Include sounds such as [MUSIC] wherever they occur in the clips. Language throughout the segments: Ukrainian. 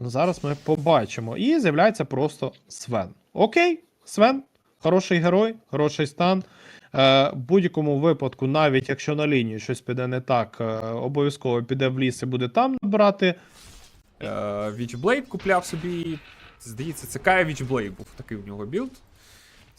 Зараз ми побачимо. І з'являється просто Свен. Окей, Свен, хороший герой, хороший стан. Е, в будь-якому випадку, навіть якщо на лінії щось піде не так, е, обов'язково піде в ліс і буде там набирати. Е, Witchblade купляв собі. Здається, це Кая Witchblade був такий у нього білд.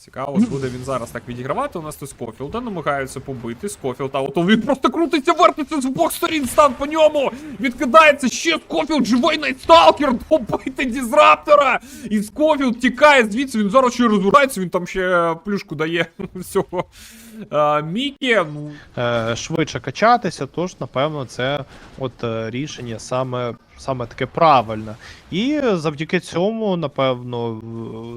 Цікаво, буде він зараз так відігравати. У нас тут Скофілда намагаються побити. Скофілд, а от він просто крутиться, вертиться з бок сторін, стан по ньому! Відкидається ще Скофілд, живий найсталкер, Побити Дізраптора! І Скофілд тікає звідси, він зараз ще розбирається, він там ще плюшку дає [LAUGHS] всього. Е, Мікі, ну, е, швидше качатися, тож, напевно, це от е, рішення саме, саме таке правильне. І завдяки цьому, напевно,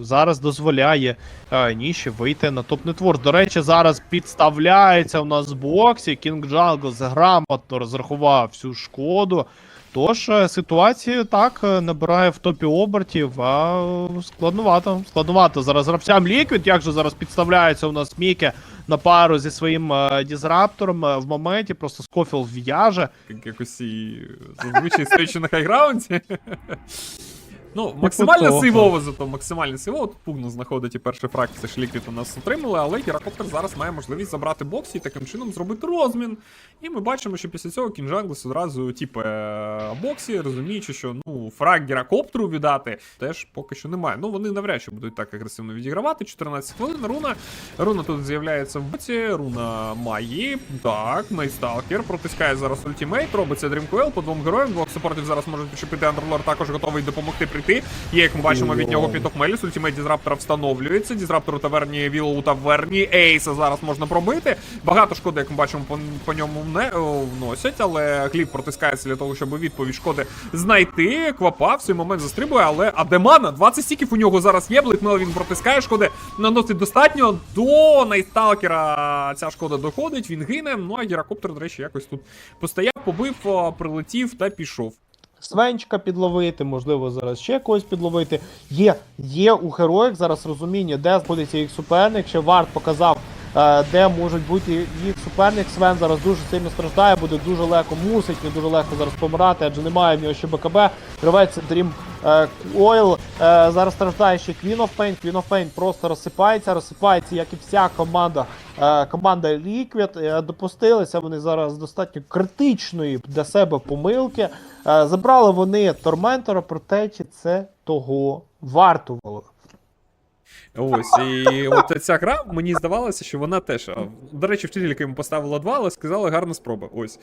зараз дозволяє е, Ніші вийти на топ нетворс. До речі, зараз підставляється у нас боксі. Кінг Джанглс грамотно розрахував всю шкоду. Тож е, ситуація так е, набирає в топі обертів, а складнувато. складновато. Складновато зараз гравцям Ліквід, як же зараз підставляється у нас Міке на пару зі своїм е, дізраптором е, в моменті, просто Скофіл в'яже. якось і зазвичай стоячи на хайграунді. Ну, максимально сейвово, зато максимально сейвово. Тут пугно знаходить і перший фраг, це ж ліквід у нас отримали, але Геракоптер зараз має можливість забрати бокс і таким чином зробити розмін. І ми бачимо, що після цього Кінджанглес одразу тіпе боксі, розуміючи, що ну, фраг Геракоптеру віддати теж поки що немає. Ну, вони навряд чи будуть так агресивно відігравати. 14 хвилин. Руна. Руна тут з'являється в боці. Руна має. Так, Найсталкер протискає зараз ультимейт. Робиться Дрімкоел по двом героям. Двох супортів зараз можуть підшипити. Андерлор також готовий допомогти прийти. Є, як ми бачимо, від нього Меліс. Ультимейт Дізраптора встановлюється. Дізраптор у таверні Віллоу у таверні. Ейса зараз можна пробити. Багато шкоди, як ми бачимо, по, по ньому не о, вносять, але Гліб протискається для того, щоб відповідь шкоди знайти. Квапа в цей момент застрибує, але Адемана 20 стіків у нього зараз є. Бликмел він протискає шкоди. Наносить достатньо. До Найсталкера ця шкода доходить, він гине. Ну а Геракоптер, до речі, якось тут постояв, побив, прилетів та пішов. Свенчика підловити, можливо, зараз ще когось підловити. Є, є у героїв зараз розуміння, де знаходиться їх суперник. Ще Варт показав, е, де можуть бути їх суперник. Свен зараз дуже сильно страждає, буде дуже легко, мусить не дуже легко зараз помирати, адже немає в нього ще БКБ. Тривається Dream е, Oil. Е, зараз страждає ще Queen of Pain. Queen of Pain просто розсипається, розсипається, як і вся команда. Е, команда Liquid допустилися вони зараз достатньо критичної для себе помилки. Забрали вони Торментора, проте чи це того вартувало. Ось, і от ця гра, мені здавалося, що вона теж. До речі, вчителька йому поставила два, але сказала гарна спроба. Ось.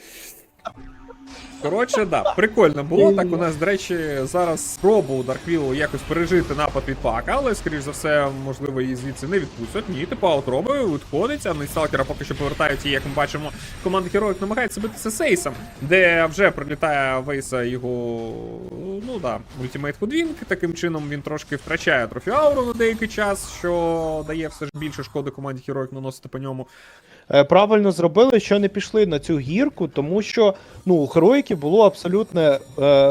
Коротше, да, прикольно було. Так у нас, до речі, зараз спробу у Дарквілу якось пережити напад від Пака, але, скоріш за все, можливо, її звідси не відпустять. Ні, типу аутроби відходить, а Нейсталкера поки що повертають, і як ми бачимо, команда Героїк намагається битися Сейсом, де вже прилітає Вейса його. Ну да, ультимейт Худвінг. Таким чином він трошки втрачає трофі ауру на деякий час, що дає все ж більше шкоди команді Героїк наносити по ньому. Е, Правильно зробили, що не пішли на цю гірку, тому що ну, у героїки було абсолютне е,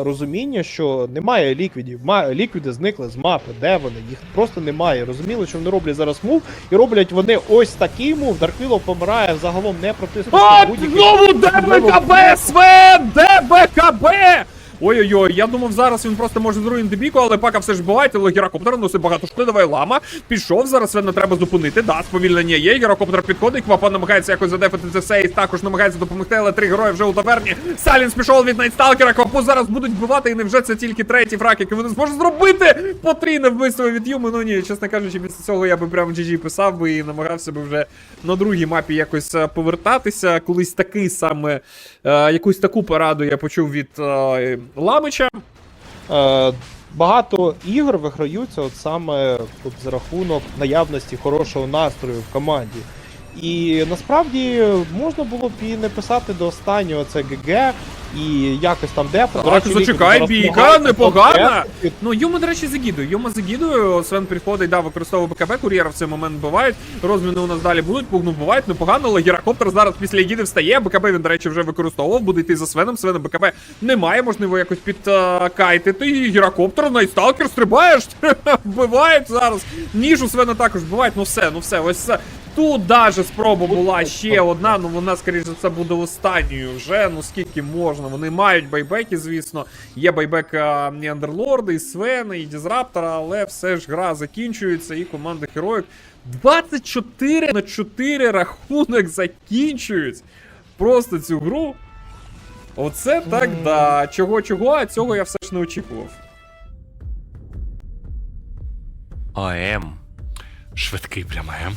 розуміння, що немає ліквідів. Ма- ліквіди зникли з мапи. Де вони? Їх просто немає. Розуміли, що вони роблять зараз мув, і роблять вони ось такий мув. Дарквілов помирає загалом не протиснувши знову ДБКБ, Свен! ДБКБ! Ой-ой-ой, я думав, зараз він просто може зруїнити бійку, але пака все ж буває, але герокоптер носить багато давай лама. Пішов, зараз Свена треба зупинити. Да, сповільнення є. Герокоптер підходить, Квапа намагається якось задефати це сейс, також намагається допомогти, але три герої вже у таверні. Салінс пішов від Найтсталкера, Квапу зараз будуть вбивати, і невже це тільки третій фраг, який вони зможуть зробити? Потрійне вбивство від Юми. Ну ні, чесно кажучи, після цього я би прям GG писав би і намагався би вже на другій мапі якось е, повертатися. Колись такий саме е, якусь таку пораду я почув від Ламича. Е, багато ігор виграються от саме от за рахунок наявності хорошого настрою в команді. І насправді можна було б і не писати до останнього це ГГ і якось там. До Так, речі, зачекай, бійка, непогана. Ну, йому, до речі, загідує. Йому загідує. Свен приходить, да, використовує БКБ, кур'єра в цей момент бувають. Розміни у нас далі будуть, пугну бувають, непогано, але гірокоптер зараз після Егіди встає. БКБ він, до речі, вже використовував, буде йти за Свеном. Свена БКБ немає, можливо, якось підкайтити. І гірокоптер, Найтсталкер, стрибаєш. [LAUGHS] Вбивають зараз. Ніж у Свена також вбивають. Ну все, ну все, ось це. тут даже спроба була ще одна, ну вона, скоріш за все, буде останньою вже. Ну скільки можна. Вони мають байбеки, звісно. Є байбек а, Неандерлорда, і Свена, і Дізраптора, але все ж гра закінчується, і команда Heroic 24 на 4 рахунок закінчують. Просто цю гру. Оце так, да. Чого, чого, а цього я все ж не очікував. АМ. Швидкий прям АМ.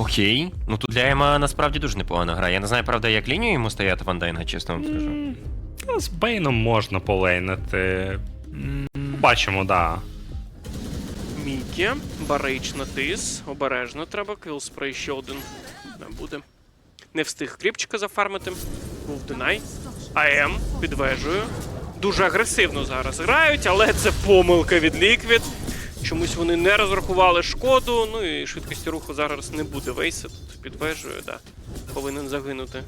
Окей. Ну тут для Ема насправді дуже непогана гра. Я не знаю, правда, як лінію йому стояти Вандайнга, чесно вам скажу. М, Та з Бейном можна полейнити. Бачимо, да. Мікі, барич на тис, обережно треба, квілспрей ще один. Не буде. Не встиг кріпчика зафармити. Був Динай. АМ під вежею. Дуже агресивно зараз грають, але це помилка від Ліквід. Чомусь вони не розрахували шкоду, ну і швидкості руху зараз не буде вейса тут під вежею, да. Повинен загинути.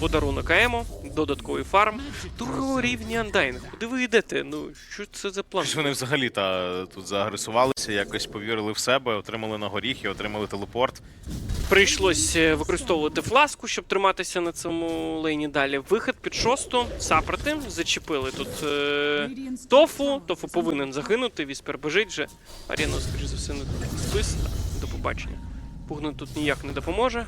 Подарунок АЕМу, додатковий фарм. Другого рівня андайнг. Куди ви йдете? Ну, що це за план? Щось вони взагалі та тут заагресувалися, якось повірили в себе, отримали на горіхи, отримали телепорт. Прийшлось е, використовувати фласку, щоб триматися на цьому лейні далі. Вихід під шосту, сапроти, зачепили тут е, тофу. Тофу повинен загинути, віспер бежить же. Аріно, скоріш за все, не спис. До побачення. Пугнут тут ніяк не допоможе.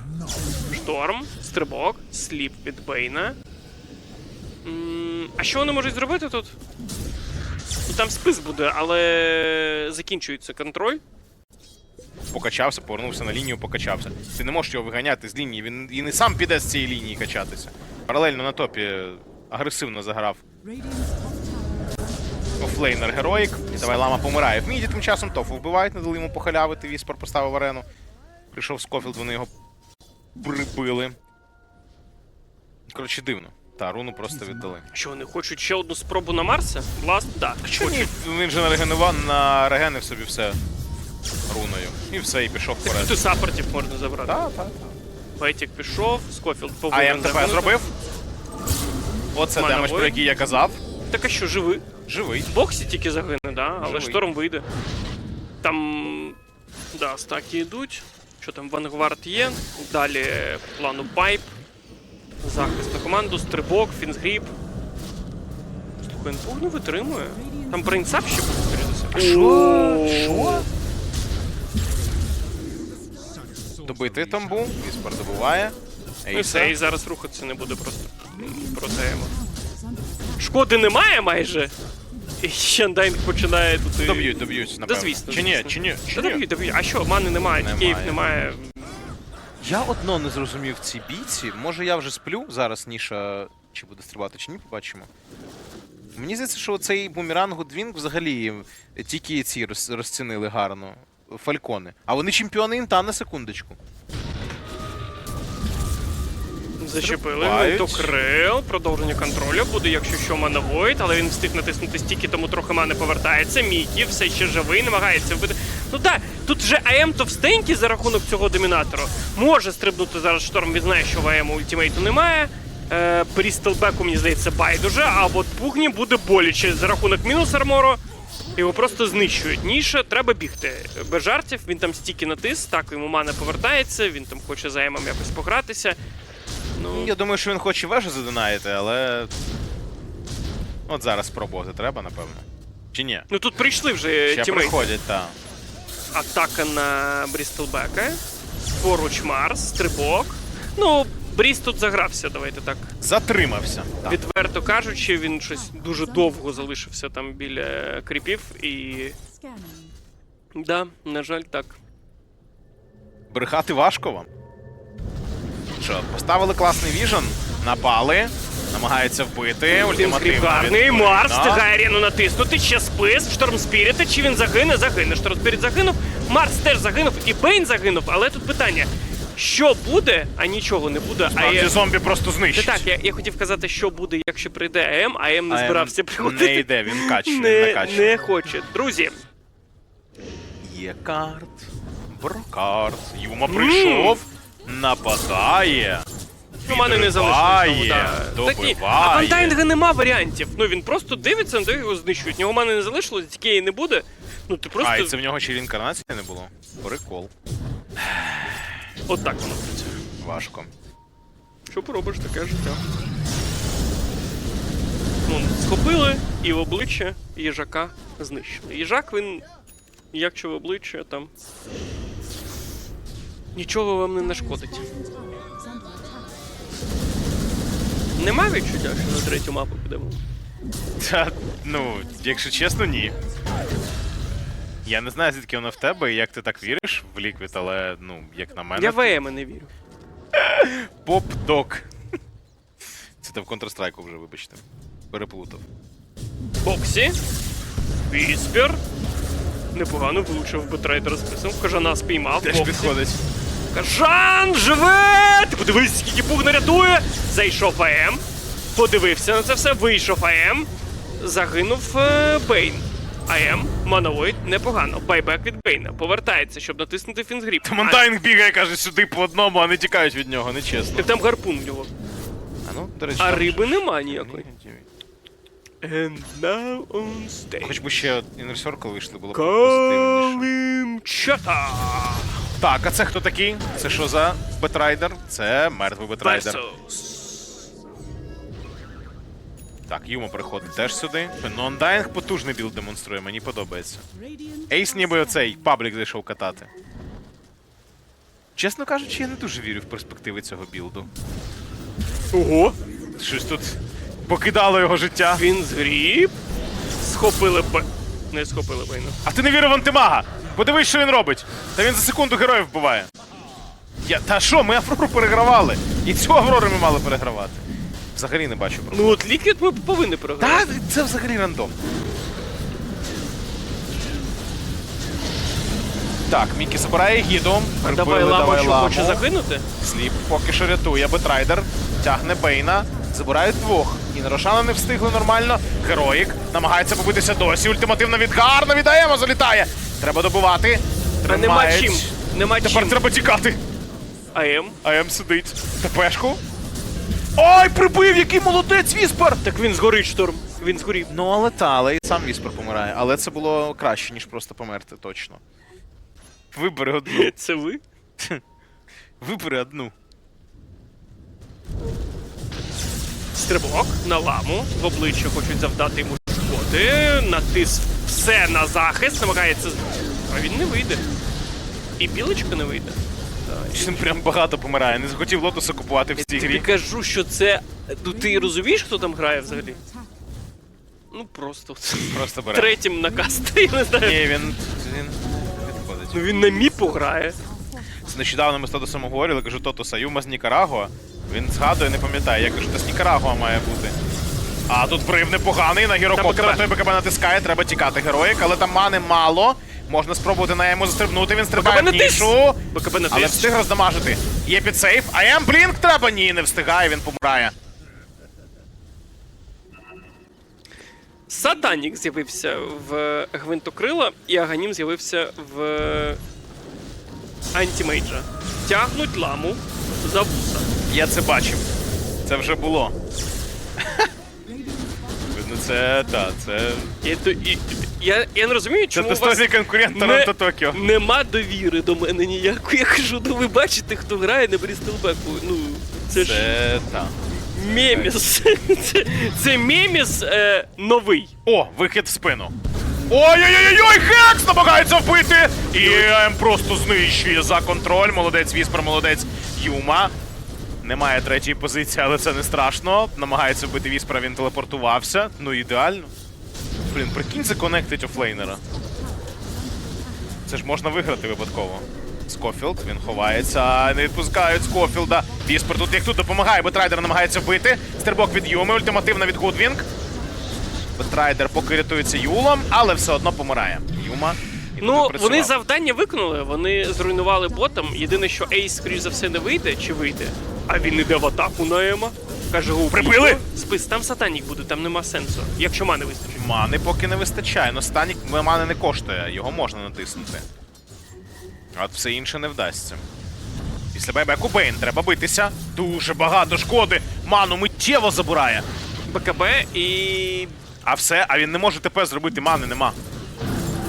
Шторм, стрибок, сліп від Бейна. А що вони можуть зробити тут? Ну там спис буде, але закінчується контроль. Покачався, повернувся на лінію, покачався. Ти не можеш його виганяти з лінії, він і не сам піде з цієї лінії качатися. Паралельно на топі агресивно заграв офлейнер героїк. Давай лама помирає. В міді тим часом тофу вбивають, не дали йому похалявити, Віспор поставив арену. Прийшов Скофілд, вони його прибили. Коротше, дивно. Та, руну просто віддали. Що вони хочуть ще одну спробу на Марса? Бласт? Так. Що ні, він же нарегенував, нарегенив собі все руною. І все, і пішов Так вперед. тут саппортів можна забрати. Так, так. Бетік пішов, Скофілд А повинен МТП зробив. Оце Мана демедж, про який я казав. Так а що, живий? Живий. В боксі тільки загине, да? але Живий. шторм вийде. Там. Да, стаки йдуть. Що там, Вангвард є. Далі по плану пайп. Захист на команду, стрибок, фінсгріп. Слухай, Інпуг не витримує. Там брейнсап ще буде, скоріше. Що? Що? Добитий там був, Віспер добиває. Ну і все, і зараз рухатися не буде просто. Проти Емо. Шкоди немає майже. І починає тут. і- Доб'ють, доб'ють, напевно. звісно, Чи ні, звісно. чи ні, чи ні? доб'ють, доб'ють. А що, мани немає, Немає. Київ немає. Я одно не зрозумів в цій бійці. Може я вже сплю зараз, Ніша чи буде стрибати, чи ні, побачимо. Мені здається, що цей бумеранг Гудвінг взагалі тільки ці роз- розцінили гарно. Фалькони. А вони чемпіони інта на секундочку. Зачепили до крил, продовження контролю буде, якщо що мана Void, але він встиг натиснути стільки, тому трохи мани повертається. Мікі все ще живий, намагається вбити. Ну так, тут же АМ товстенький за рахунок цього домінатору. Може стрибнути зараз шторм, він знає, що в АМ ультимейту немає. Е, При стелбеку, мені здається, байдуже, а от пугні буде боляче за рахунок мінус армору. Його просто знищують. Ніша, треба бігти. Без жартів, він там стільки натис, так йому мана повертається, він там хоче за Емом якось погратися. Ну, Я думаю, що він хоче вежу задонаїти, але. От зараз спробувати треба, напевно. Чи ні? Ну тут прийшли вже Ще тімейти. приходять, так. Атака на Брістелбека. Поруч Марс, стрибок. Ну, Бріс тут загрався, давайте так. Затримався. Так. Відверто кажучи, він щось дуже довго залишився там біля кріпів і. Да, на жаль, так. Брехати важко вам. Що, поставили класний віжен, напали, намагаються вбити. Ультимативно. гарний. Марс встигає арену натиснути, ще спис, Шторм Спіріта, чи він загине? Загине. Шторм Спіріт загинув, Марс теж загинув, і Бейн загинув, але тут питання. Що буде, а нічого не буде. А я... зомбі просто знищить. так, я, я хотів казати, що буде, якщо прийде АМ, а АМ не збирався приходити. Не йде, він качує, не, не, качує. не хоче. Друзі, Є карт. Брокарт. Юма прийшов. Нападає. ну мене не знову, да. А добиває. Нема варіантів. Ну він просто дивиться, на те його знищують. Нього мене не залишилось, тікеї не буде. Ну ти просто А, і це в нього ще реінкарнації не було. Прикол. отак воно працює. Важко. Що поробиш таке життя? Ну, схопили і в обличчя їжака знищили. Їжак він, як чи в обличчя, там. Нічого вам не нашкодить. Нема відчуття, що на третю мапу підемо. Та, ну, якщо чесно, ні. Я не знаю, звідки воно в тебе і як ти так віриш в ліквід, але ну, як на мене. Я в ЕМ не вірю. [LAUGHS] Поп-док. Це ти в Counter-Strike вже, вибачте. Переплутав. Боксі. Віспер. Непогано влучив бетрейдер списом. Кажана спіймав. Теж підходить. Кажан живе! Ти подивись, скільки пуг не рятує! Зайшов АМ, подивився на це все, вийшов АМ, загинув е, Бейн. АМ, Маноїд, непогано. Байбек від Бейна. Повертається, щоб натиснути фінзгріп. Та Монтайнг бігає, каже, сюди по одному, а не тікають від нього, нечесно. Так там гарпун в нього. А ну, до речі. А риби нема ніякої. And now on stage. Хоч би ще Inner Circle вийшли, було б позитивніше. Калимчата. Так, а це хто такий? Це що за бетрайдер? Це мертвий бетрайдер. Так, Юма приходить теж сюди. Ну, Undying потужний білд демонструє, мені подобається. Ейс ніби оцей паблік зайшов катати. Чесно кажучи, я не дуже вірю в перспективи цього білду. Ого. Щось тут покидало його життя. Фінзгріп. Схопили Б. Не схопили Бейна. А ти не вірив в антимага! Подивись, що він робить! Та він за секунду героїв вбиває. Я, та що, ми Аврору перегравали! І цю Аврору ми мали перегравати. Взагалі не бачу проблем. Ну от ліквід ми повинні програти. Та це взагалі рандом. Так, Мікі забирає гіду. Давай лама, що хоче загинути. Сліп поки що рятує Бетрайдер. Тягне Бейна. Забирають двох. І на Рошана не встигли нормально. Героїк намагається побитися досі. Ультимативно від гарно від Аема залітає. Треба добивати. А нема чим. Нема Тепер треба тікати. АМ. АМ сидить. ТПшку. Ой, прибив, який молодець Віспер! Так він згорить шторм. Він згорів. Ну, але та, але і сам Віспер помирає. Але це було краще, ніж просто померти, точно. Вибери одну. [LAUGHS] Це ви? Вибери одну. Стрибок на ламу. В обличчя хочуть завдати йому шкоди. Натис все на захист, намагається. А він не вийде. І білочка не вийде. Він прям багато помирає. Не захотів лотоса купувати в цій Тобі грі. кажу, що це. Ну ти розумієш, хто там грає взагалі? Ну просто Просто бере. третім на каст, [LAUGHS] я не знаю. Ні, він. Він відходить. Ну він на міпу грає. Нещодавно ми з Тодосом говорили, кажу, Тотоса, Юма з Нікарагуа. Він згадує, не пам'ятає. Я кажу, та з Нікарагуа має бути. А тут прив непоганий, на гірокоптера той БКБ натискає, треба тікати героїк, але там мани мало. Можна спробувати на йому застрибнути, він стрибає в нішу. БКБ на Але встиг роздамажити. Є підсейф, а М блінк треба? Ні, не встигає, він помирає. Сатанік з'явився в Гвинтокрила, і Аганім з'явився в Антімейджа. Тягнуть ламу за вуса. Я це бачив. Це вже було. Видно, це та, це. І, то- і, я, я не розумію, Це чому у вас достойний конкурент Торонто Токіо. нема довіри до мене ніякої. Я кажу, ну ви бачите, хто грає на Брістелбеку. Ну, це, ж Це та. меміс. [LAUGHS] Це, це меміс е, новий. О, вихід в спину. Ой-ой-ой-ой, Хекс намагається вбити! І ем просто знищує за контроль. Молодець Віспер, молодець Юма. Немає третьої позиції, але це не страшно. Намагається вбити Віспера, він телепортувався. Ну ідеально. Блін, прикинь законектить офлейнера. Це ж можна виграти випадково. Скофілд, він ховається, не відпускають Скофілда. Віспер тут як тут допомагає, Бетрайдер намагається вбити. Стербок від Юми, ультимативна від Гудвінг. Бетрайдер поки рятується Юлом, але все одно помирає. Юма. Ну, вони завдання виконали, вони зруйнували ботом. Єдине, що Ейс, скоріш за все, не вийде чи вийде. А він іде в атаку на Ема. Каже, го Прибили? Спис, там сатанік буде, там нема сенсу. Якщо мани вистачить. Мани поки не вистачає. но Станік мани не коштує, його можна натиснути. А от все інше не вдасться. Після байбеку Бейн треба битися. Дуже багато шкоди. Ману миттєво забирає. БКБ і. А все, а він не може ТП зробити, мани нема.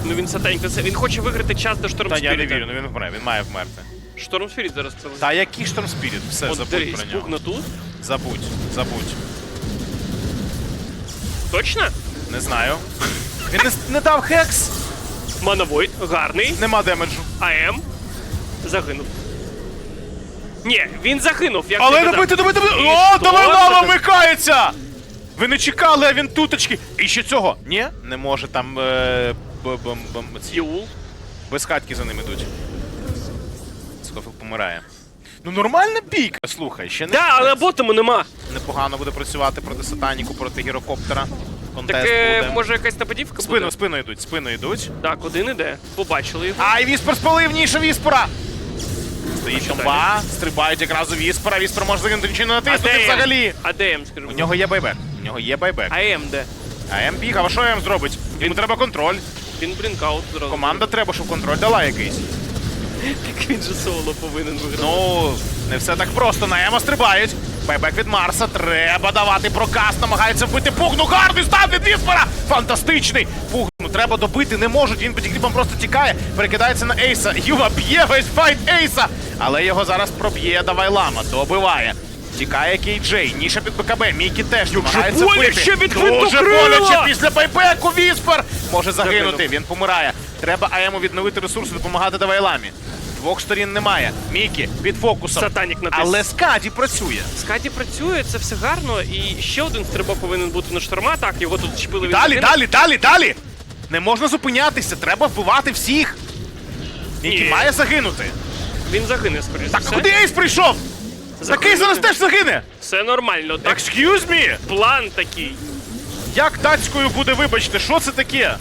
Ну він сатанька, це він хоче виграти час до Шторм Та я не вірю, ну він вмре, він має вмерти. Шторм Спіріт зараз прилетить. Та який Шторм Спіріт? Все, От забудь дивись, про нього. пугна тут. Забудь, забудь. Точно? Не знаю. Він не, не дав хекс, Манавойт, гарний. нема демеджу. АМ загинув. Ні, він загинув, як Але казав. добити, добити, добити! І О, що давай це лава вмикається! Ви не чекали, а він туточки. І ще цього. Ні, не може там е, Юл. без хатки за ним ідуть. Скофіл помирає. Ну нормальна бійка, слухай, ще не Да, але ботому нема. непогано буде працювати проти сатаніку, проти гірокоптера. Контест Так е, буде. може якась нападівка Спину, буде? спину йдуть, спину йдуть. Так, один іде. Побачили його. Ай, Віспер спалив ніша Віспера! Стоїть комба, стрибають якраз у Віспера, Віспер може загинути нічого не натиснути АДМ? взагалі. АДМ, скажімо. У нього є байбек. У нього є байбек. АМ де? А М бігав, а що М зробить? Йому треба контроль. Він блінкаут зразу. Команда треба, щоб контроль дала якийсь. Так він же соло повинен виграти. Ну, не все так просто. На Ема стрибають. Байбек від Марса. Треба давати прокаст. Намагається вбити пугну. Гарний став від Віспера! Фантастичний! Пугну треба добити, не можуть. Він під грібом просто тікає, перекидається на Ейса. Юва б'є весь файт Ейса. Але його зараз проб'є Давай Лама. Добиває. Тікає Кейджей, ніша під БКБ, Мікі теж намагається боляче від Дуже боляче після байбеку Віспер може загинути. Він помирає. Треба АЕМу відновити ресурси, допомагати Давайламі. Двох сторін немає. Мікі під фокусом. Сатанік натис. Але Скаді працює. Скаді працює, це все гарно. І ще один стрибок повинен бути на шторма. Так, його тут чіпили. Далі, загинув. далі, далі, далі. Не можна зупинятися, треба вбивати всіх. Мікі Ні. має загинути. Він загине, скоріше. Так, за все. куди Ейс прийшов? Такий зараз теж загине. Все нормально. Так, Excuse me? план такий. Як датською буде, вибачте, що це таке?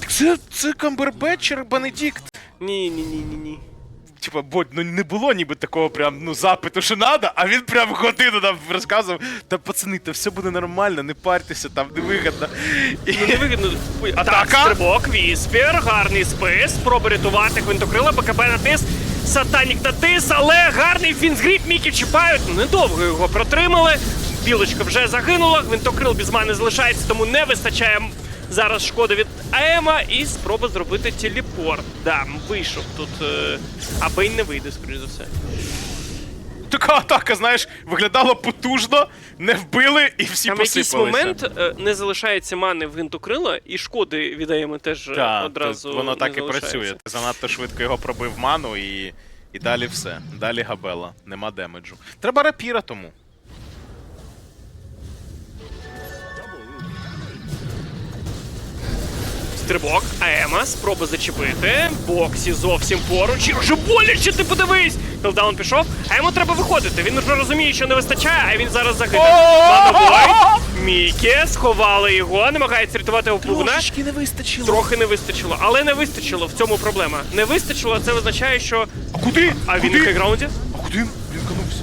Так Це, це Камбербетчер Бенедикт. Ні, ні, ні, ні, ні. Типа, бо ну не було ніби такого прям ну запиту, що надо, а він прям годину нам розказував. Та пацани, та все буде нормально, не парьтеся, там невигідно. І... Ну, не вигідно. Атака. Так, стрибок, віспір, гарний спис, спроба рятувати гвинтокрила, БКБ натис, сатанік натис, але гарний фінзгріп, Мікі чіпають, ну недовго його протримали. Білочка вже загинула, гвинтокрил без мани залишається, тому не вистачає зараз шкоди від Аема і спроба зробити телепорт. Да, вийшов тут. аби й не вийде, скоріш за все. Така атака, знаєш, виглядала потужно, не вбили і всі Там якийсь посипалися. момент е, не залишається мани в гвинтокрила, і шкоди віддаємо теж е, Так, одразу. воно не так і залишається. працює. Ти занадто швидко його пробив ману і. І далі все. Далі габела. Нема демеджу. Треба рапіра тому. Стрибок, Аема, спроба зачепити. Боксі зовсім поруч. І вже боляче, ти подивись! Хелдаун пішов. Аему треба виходити. Він вже розуміє, що не вистачає, а він зараз загине. Манобой. Мікі, сховали його, намагається рятувати опугна. не вистачило. Трохи не вистачило, але не вистачило. В цьому проблема. Не вистачило, це означає, що. А куди? А він на хайграунді? А куди він канувся?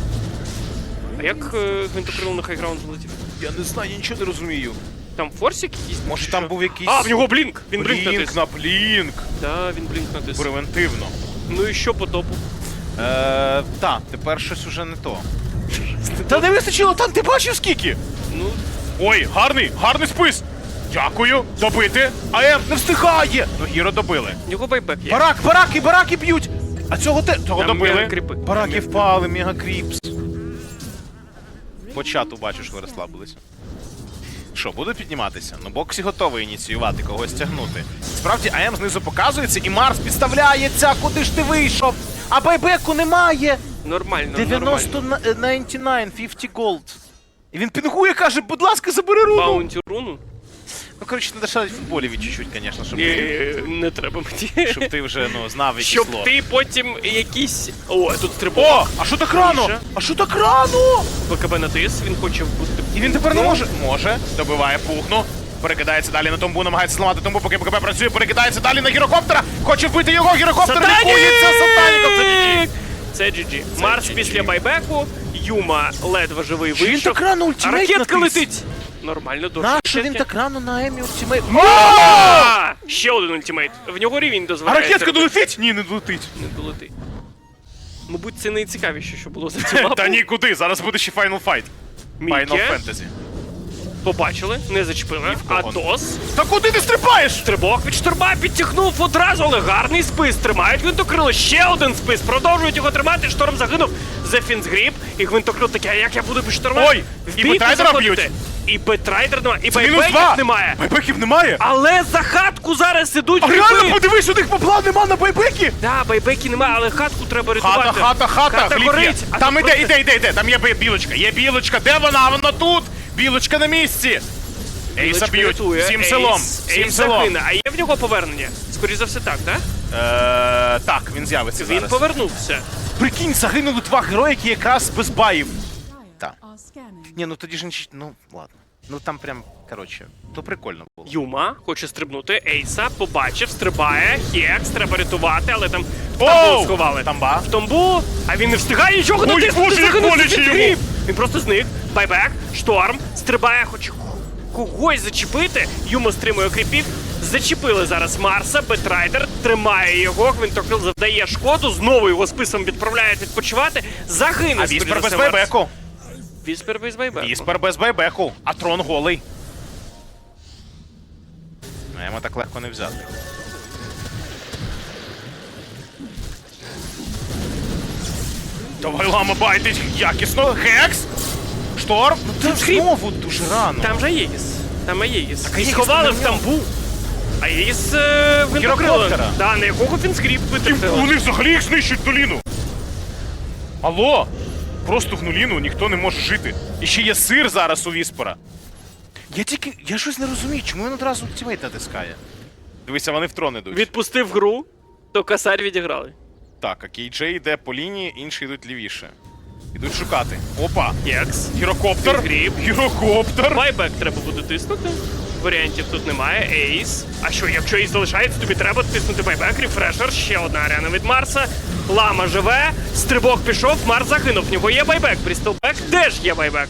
А як е, гвинтокрил на хайграунд залетів? Я не знаю, я нічого не розумію. Там форсик якийсь? Може там був якийсь. А, в нього блінк! Він блінк блінк натис. на блінк. Да, він блінк натис. Превентивно. Ну і що по топу? Е, та, тепер щось уже не то. [LAUGHS] Та не вистачило там, ти бачив скільки? Ну, Ой, гарний, гарний спис. Дякую, добити. АМ не встигає. Ну, Гіро добили. в нього байбек є. Барак, бараки, бараки б'ють. А цього те. Цього Там добили. мегакріпи. Бараки впали, мегакріпс. По чату бачу, що ви розслабилися. Що, буде підніматися? Ну, Боксі готовий ініціювати, когось тягнути. Справді, АМ знизу показується, і Марс підставляється. Куди ж ти вийшов? А байбеку немає. Нормально, 90 нормально. 99, 50 голд. І він пінгує, каже, будь ласка, забери руну. Баунті руну. Ну, коротше, не дешевить в футболі від чуть-чуть, звісно, щоб, ти, не треба мені. щоб ти вже ну, знав, які Щоб слот. ти потім якісь. О, тут стрибок. О, а що так рано? А що так рано? БКБ натис, він хоче вбути. І він тепер не може. Може, добиває пухну. Перекидається далі на томбу, намагається зламати томбу, поки БКБ працює, перекидається далі на гірокоптера. Хоче вбити його, гірокоптер сатаніком, це GG. Це GG. Марс GG. після байбеку, Юма ледве живий Чи він вийшов. так рано ультимейт ракетка натис? летить. Нормально, дуже. Нащо він так рано на Емі ультимейт? А, Ще один ультимейт. В нього рівень А дозволяє. ракетка долетить? Ні, не долетить. Не долетить. Мабуть, це найцікавіше, що було за цю мапу. Та нікуди, зараз буде ще Final Fight. Final Міке. Fantasy. Побачили, не зачепили. кого. Атос. Та куди ти стрибаєш? Стрибок від штурма підтягнув одразу, але гарний спис. Тримають гвинтокрило. Ще один спис. Продовжують його тримати. Шторм загинув. Fin's Grip. І гвинтокрил таке, а як я буду без шторма? Ой, і Бетрайдера б'ють. І Бетрайдер немає, і байбеків немає. Байбеків немає. Але за хатку зараз ідуть А реально подивись, у них попла нема на байбеки. Да, байбеки немає, але хатку треба рятувати. Хата, хата, хата, Хата горить. Там іде, іде, іде, іде. Там є білочка. Є білочка. Де вона? Вона тут. Білочка на місці. Ейса б'ють. Всім селом. Всім селом. загине. А є в нього повернення? Скоріше за все так, так? Е, так, він з'явиться Він зараз. повернувся. Прикинь, загинули два герої, які якраз без баїв. Так. Ні, ну тоді ж. Ну, ладно. Ну там прям, коротше, то прикольно було. Юма хоче стрибнути. Ейса побачив, стрибає. Хекс, треба рятувати, але там в Оу! сховали. Тамба. В тамбу, а він не встигає нічого Ой, натиснути. як боляче йому! Він просто зник. Байбек, шторм, стрибає, хоче когось зачепити. Юма стримує кріпів. Зачепили зараз Марса, Бетрайдер тримає його, Гвинтокрил завдає шкоду, знову його списом відправляють відпочивати. Загине. А скоріше Віспер за все, Марс. байбеку. Віспер без байбеку. Віспер без байбеку, а трон голий. Ну, йому так легко не взяти. Давай лама байтить якісно. Хекс! Шторм! Ну це знову дуже рано. Там же Аєгіс. Там Аєгіс. Аєгіс І сховали на в ньому. тамбу. Аєгіс е, гвинтокрилом. Гірокоптера. Да, на якого фінскріп витратили. Вони взагалі їх знищують доліну. Алло! Просто в нуліну ніхто не може жити. І ще є сир зараз у Віспора. Я тільки. Я щось не розумію, чому він одразу ультимейт натискає. Дивися, вони в трон ідуть. Відпустив гру, то косарь відіграли. Так, а Кейджей йде по лінії, інші йдуть лівіше. Ідуть шукати. Опа! Єкс. Гірокоптер! Гріб. Гірокоптер! Байбек треба буде тиснути. Варіантів тут немає. Ейс. А що, якщо Ейс залишається, тобі треба тиснути байбек, рефрешер, ще одна арена від Марса. Лама живе, стрибок пішов, Марс загинув. В нього є байбек. Брістелбек теж є байбек.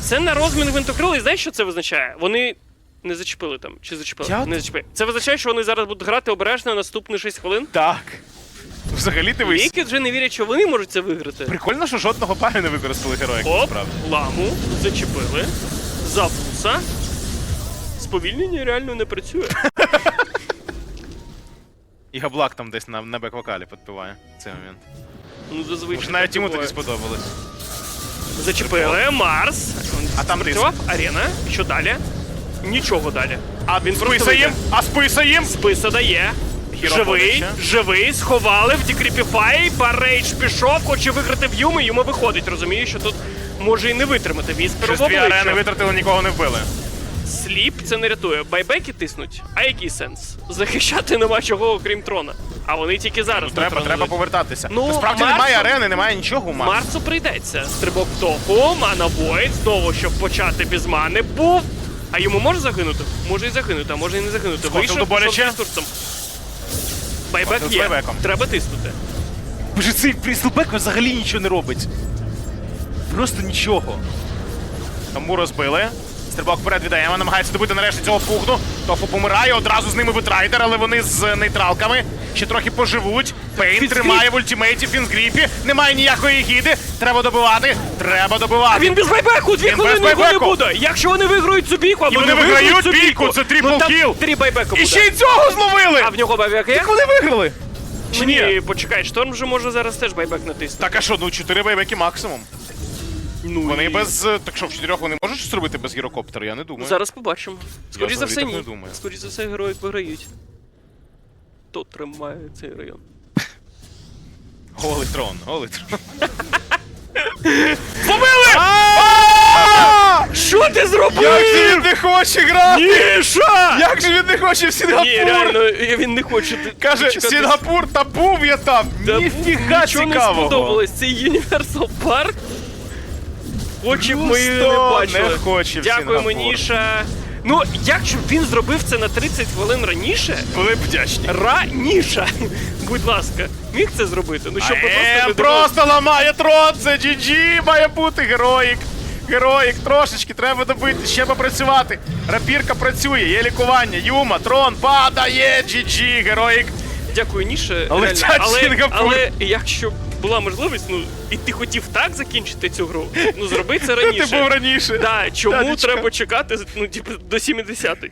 Це на розмін гвинтокрила, і знаєш, що це визначає? Вони не зачепили там. Чи зачепили? Я- Не зачепили. Це визначає, що вони зараз будуть грати обережно наступні 6 хвилин. Так. Взагалі дивись. Які вже не вірять, що вони можуть це виграти. Прикольно, що жодного паю не використали героя, Оп, насправді. ламу, зачепили. Завуса. Сповільнення реально не працює. [LAUGHS] І Габлак там десь на, на бек-вокалі підпіває в цей момент. Ну, зазвичай. Може навіть йому тоді сподобалось. Зачепили. Марс. А там Спрацював. Арена. Що далі? Нічого далі. А Він списа їм! А списа їм! Списа дає. Хіро Живий, живий, сховали в Декріпіфай, Барейдж пішов, хоче виграти в Юму, йому виходить, розуміє, що тут може і не витримати. Віспер в дві арени витратили, нікого не вбили. Сліп це не рятує. Байбеки тиснуть. А який сенс? Захищати нема чого, окрім трона. А вони тільки зараз Ну, треба, треба повертатися. Ну, Насправді Марсу- немає арени, немає нічого у Марсу. Марсу прийдеться. Стрибок в топу, мана Войд, знову, щоб почати без мани, був. А йому може загинути? Може і загинути, а може і не загинути. Вийшов, боляче. з ресурсом. Байбек Скотил з є. байбеком. Треба тиснути. Боже, цей Пріслбек взагалі нічого не робить. Просто нічого. Тому розбили. Стрибок вперед від Ема, намагається добити нарешті цього пугну. Тофу помирає, одразу з ними витрайдер, але вони з нейтралками. Ще трохи поживуть. Пейн тримає в ультимейті Фінсгріпі. Немає ніякої гіди. Треба добивати. Треба добивати. А він без байбеку! Дві Він без хвилини його не байбеку. буде! Якщо вони виграють цю бійку, а І вони виграють цю бійку, це трипл ну, там кіл. Три байбека буде. І ще й цього зловили! А в нього байбек є? Так вони виграли! Чи ні? Ні, почекай, шторм же може зараз теж байбек натиснути. Так а що, ну 4 байбеки максимум. Ну, Вони і- без. е, Так що в чотирьох вони можуть щось зробити без гірокоптера? Я не думаю. Зараз побачимо. Скоріше за взагалі все, так ні. думаю. Скоріше за все, герої виграють. Хто тримає цей район? Голий трон, голий трон. [LAUGHS] Що ти зробив? Як же він не хоче грати? Міша! Як же він не хоче в Сінгапур? Ні, реально, він не хоче. т- Каже, почекати. Сінгапур, та був я там. Та Ніфіга нічого не цікавого. сподобалось. Цей Universal Park. Очі б мої не Просто бачили. не хоче в Дякуємо, Сінгапур. Ніша. Ну, якщо б він зробив це на 30 хвилин раніше, Були б вдячні. раніше, будь ласка, міг це зробити. Ну, щоб ми просто Е, не просто ламає трон, це GG, має бути героїк. Героїк, трошечки, треба добити, ще попрацювати. Рапірка працює, є лікування. Юма, трон падає, GG, героїк. Дякую, Ніше. Але реально. ця але, Сінгапур. але якщо б була можливість, ну, і ти хотів так закінчити цю гру, ну зроби це раніше. Ти був раніше. Да, чому Дядечка. треба чекати ну, типу, до 70-ї?